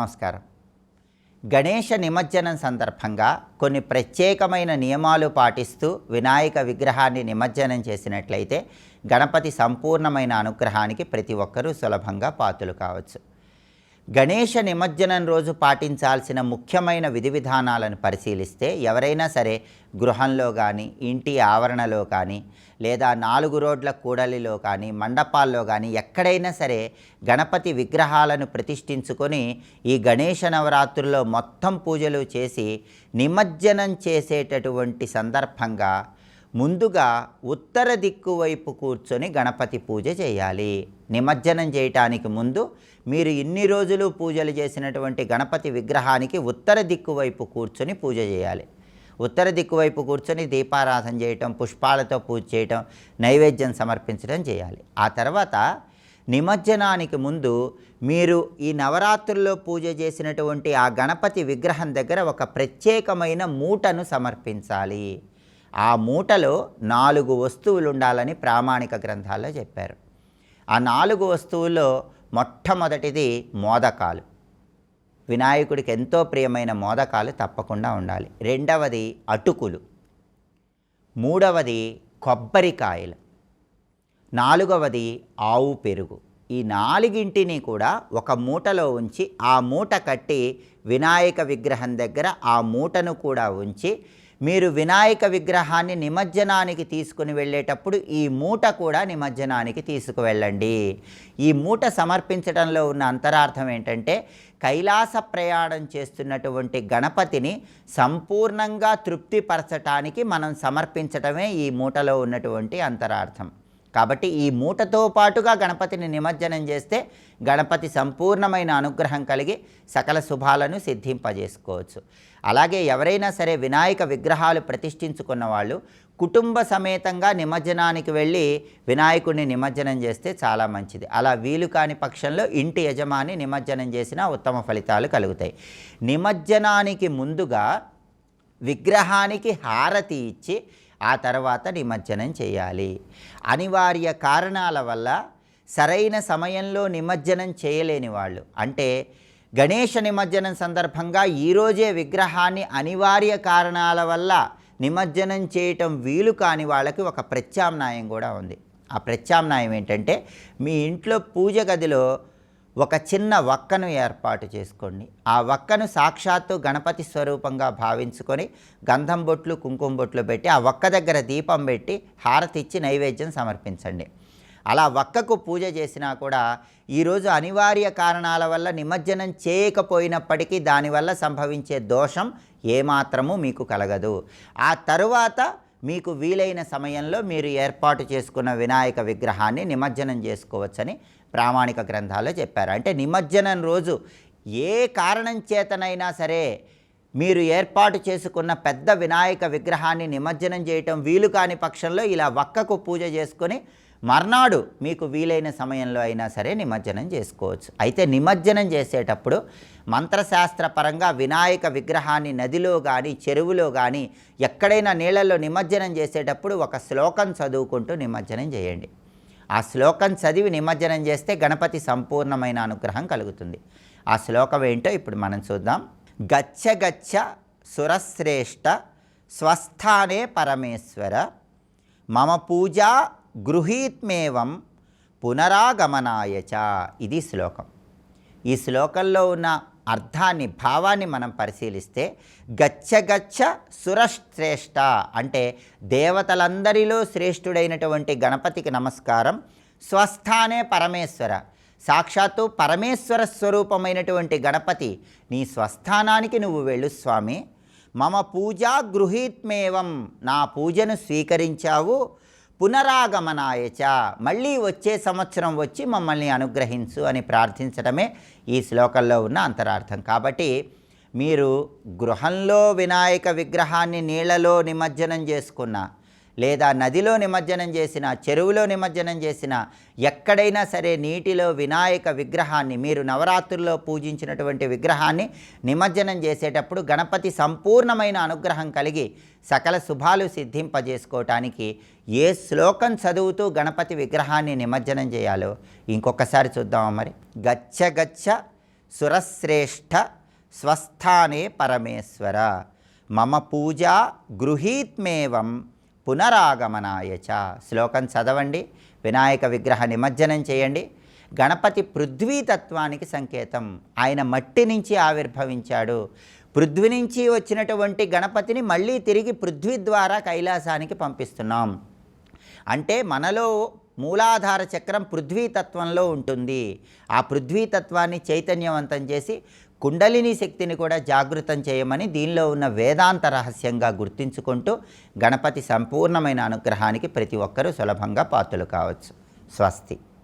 నమస్కారం. గణేష నిమజ్జనం సందర్భంగా కొన్ని ప్రత్యేకమైన నియమాలు పాటిస్తూ వినాయక విగ్రహాన్ని నిమజ్జనం చేసినట్లయితే గణపతి సంపూర్ణమైన అనుగ్రహానికి ప్రతి ఒక్కరూ సులభంగా పాతులు కావచ్చు. గణేష నిమజ్జనం రోజు పాటించాల్సిన ముఖ్యమైన విధి విధానాలను పరిశీలిస్తే ఎవరైనా సరే గృహంలో కానీ ఇంటి ఆవరణలో కానీ లేదా నాలుగు రోడ్ల కూడలిలో కానీ మండపాల్లో కానీ ఎక్కడైనా సరే గణపతి విగ్రహాలను ప్రతిష్ఠించుకొని ఈ గణేష నవరాత్రుల్లో మొత్తం పూజలు చేసి నిమజ్జనం చేసేటటువంటి సందర్భంగా ముందుగా ఉత్తర దిక్కు వైపు కూర్చొని గణపతి పూజ చేయాలి. నిమజ్జనం చేయటానికి ముందు మీరు ఇన్ని రోజులు పూజలు చేసినటువంటి గణపతి విగ్రహానికి ఉత్తర దిక్కు వైపు కూర్చొని పూజ చేయాలి. ఉత్తర దిక్కు వైపు కూర్చొని దీపారాధన చేయటం పుష్పాలతో పూజ చేయటం నైవేద్యం సమర్పించడం చేయాలి. ఆ తర్వాత నిమజ్జనానికి ముందు మీరు ఈ నవరాత్రుల్లో పూజ చేసినటువంటి ఆ గణపతి విగ్రహం దగ్గర ఒక ప్రత్యేకమైన మూటను సమర్పించాలి. ఆ మూటలో నాలుగు వస్తువులు ఉండాలని ప్రామాణిక గ్రంథాల్లో చెప్పారు. ఆ నాలుగు వస్తువుల్లో మొట్టమొదటిది మోదకాలు. వినాయకుడికి ఎంతో ప్రియమైన మోదకాలు తప్పకుండా ఉండాలి. రెండవది అటుకులు. మూడవది కొబ్బరికాయలు. నాలుగవది ఆవు పెరుగు. ఈ నాలుగింటిని కూడా ఒక మూటలో ఉంచి ఆ మూట కట్టి వినాయక విగ్రహం దగ్గర ఆ మూటను కూడా ఉంచి మీరు వినాయక విగ్రహాన్ని నిమజ్జనానికి తీసుకుని వెళ్ళేటప్పుడు ఈ మూట కూడా నిమజ్జనానికి తీసుకువెళ్ళండి. ఈ మూట సమర్పించడంలో ఉన్న అంతరార్థం ఏంటంటే కైలాస ప్రయాణం చేస్తున్నటువంటి గణపతిని సంపూర్ణంగా తృప్తిపరచటానికి మనం సమర్పించటమే ఈ మూటలో ఉన్నటువంటి అంతరార్థం. కాబట్టి ఈ మూటతో పాటుగా గణపతిని నిమజ్జనం చేస్తే గణపతి సంపూర్ణమైన అనుగ్రహం కలిగి సకల శుభాలను సిద్ధింపజేసుకోవచ్చు. అలాగే ఎవరైనా సరే వినాయక విగ్రహాలు ప్రతిష్ఠించుకున్న వాళ్ళు కుటుంబ సమేతంగా నిమజ్జనానికి వెళ్ళి వినాయకుడిని నిమజ్జనం చేస్తే చాలా మంచిది. అలా వీలు కాని పక్షంలో ఇంటి యజమాని నిమజ్జనం చేసినా ఉత్తమ ఫలితాలు కలుగుతాయి. నిమజ్జనానికి ముందుగా విగ్రహానికి హారతి ఇచ్చి ఆ తర్వాత నిమజ్జనం చేయాలి. అనివార్య కారణాల వల్ల సరైన సమయంలో నిమజ్జనం చేయలేని వాళ్ళు. అంటే గణేష నిమజ్జనం సందర్భంగా ఈరోజే విగ్రహాన్ని అనివార్య కారణాల వల్ల నిమజ్జనం చేయటం వీలు కాని వాళ్ళకి ఒక ప్రత్యామ్నాయం కూడా ఉంది. ఆ ప్రత్యామ్నాయం ఏంటంటే మీ ఇంట్లో పూజ గదిలో ఒక చిన్న వక్కను ఏర్పాటు చేసుకోండి. ఆ వక్కను సాక్షాత్తు గణపతి స్వరూపంగా భావించుకొని గంధం బొట్లు కుంకుమ బొట్లు పెట్టి ఆ వక్క దగ్గర దీపం పెట్టి హారతిచ్చి నైవేద్యం సమర్పించండి. అలా వక్కకు పూజ చేసినా కూడా ఈరోజు అనివార్య కారణాల వల్ల నిమజ్జనం చేయకపోయినప్పటికీ దానివల్ల సంభవించే దోషం ఏమాత్రము మీకు కలగదు. ఆ తరువాత మీకు వీలైన సమయంలో మీరు ఏర్పాటు చేసుకున్న వినాయక విగ్రహాన్ని నిమజ్జనం చేసుకోవచ్చని ప్రామాణిక గ్రంథాల్లో చెప్పారు. అంటే నిమజ్జనం రోజు ఏ కారణం చేతనైనా సరే మీరు ఏర్పాటు చేసుకున్న పెద్ద వినాయక విగ్రహాన్ని నిమజ్జనం చేయటం వీలు కాని పక్షంలో ఇలా వక్కకు పూజ చేసుకొని మర్నాడు మీకు వీలైన సమయంలో అయినా సరే నిమజ్జనం చేసుకోవచ్చు. అయితే నిమజ్జనం చేసేటప్పుడు మంత్రశాస్త్రపరంగా వినాయక విగ్రహాన్ని నదిలో కానీ చెరువులో కానీ ఎక్కడైనా నీళ్ళల్లో నిమజ్జనం చేసేటప్పుడు ఒక శ్లోకం చదువుకుంటూ నిమజ్జనం చేయండి. ఆ శ్లోకం చదివి నిమజ్జనం చేస్తే గణపతి సంపూర్ణమైన అనుగ్రహం కలుగుతుంది. ఆ శ్లోకం ఏంటో ఇప్పుడు మనం చూద్దాం. గచ్చ గచ్చ సురశ్రేష్ఠ స్వస్థానే పరమేశ్వర మమ పూజా గృహీత్మేవం పునరాగమనాయ చ. ఇది శ్లోకం. ఈ శ్లోకంలో ఉన్న అర్థాన్ని భావాన్ని మనం పరిశీలిస్తే గచ్చగచ్చ సురశ్రేష్ఠ అంటే దేవతలందరిలో శ్రేష్ఠుడైనటువంటి గణపతికి నమస్కారం స్వస్థానే పరమేశ్వర. సాక్షాత్తు పరమేశ్వర స్వరూపమైనటువంటి గణపతి నీ స్వస్థానానికి నువ్వు వెళ్ళు స్వామి. మమ పూజా గృహీత్మేవం నా పూజను స్వీకరించావు పునరాగమనాయచ మళ్ళీ వచ్చే సంవత్సరం వచ్చి మమ్మల్ని అనుగ్రహించు అని ప్రార్థించడమే ఈ శ్లోకంలో ఉన్న అంతరార్థం. కాబట్టి మీరు గృహంలో వినాయక విగ్రహాన్ని నీళ్ళలో నిమజ్జనం చేసుకున్న లేదా నదిలో నిమజ్జనం చేసిన చెరువులో నిమజ్జనం చేసిన ఎక్కడైనా సరే నీటిలో వినాయక విగ్రహాన్ని మీరు నవరాత్రుల్లో పూజించినటువంటి విగ్రహాన్ని నిమజ్జనం చేసేటప్పుడు గణపతి సంపూర్ణమైన అనుగ్రహం కలిగి సకల శుభాలు సిద్ధింపజేసుకోవటానికి ఏ శ్లోకం చదువుతూ గణపతి విగ్రహాన్ని నిమజ్జనం చేయాలో ఇంకొకసారి చూద్దామా మరి. గచ్చ గచ్చ సురశ్రేష్ఠ స్వస్థానే పరమేశ్వర. మమ పూజా గృహీత్మేవం. పునరాగమనాయ చ. శ్లోకం చదవండి వినాయక విగ్రహ నిమజ్జనం చేయండి. గణపతి పృథ్వీతత్వానికి సంకేతం. ఆయన మట్టి నుంచి ఆవిర్భవించాడు. పృథ్వీ నుంచి వచ్చినటువంటి గణపతిని మళ్ళీ తిరిగి పృథ్వీ ద్వారా కైలాసానికి పంపిస్తున్నాం. అంటే మనలో మూలాధార చక్రం పృథ్వీతత్వంలో ఉంటుంది. ఆ పృథ్వీతత్వాన్ని చైతన్యవంతం చేసి కుండలిని శక్తిని కూడా జాగృతం చేయమని దీనిలో ఉన్న వేదాంత రహస్యంగా గుర్తించుకుంటూ గణపతి సంపూర్ణమైన అనుగ్రహానికి ప్రతి ఒక్కరూ సులభంగా పాత్రలు కావచ్చు. స్వస్తి.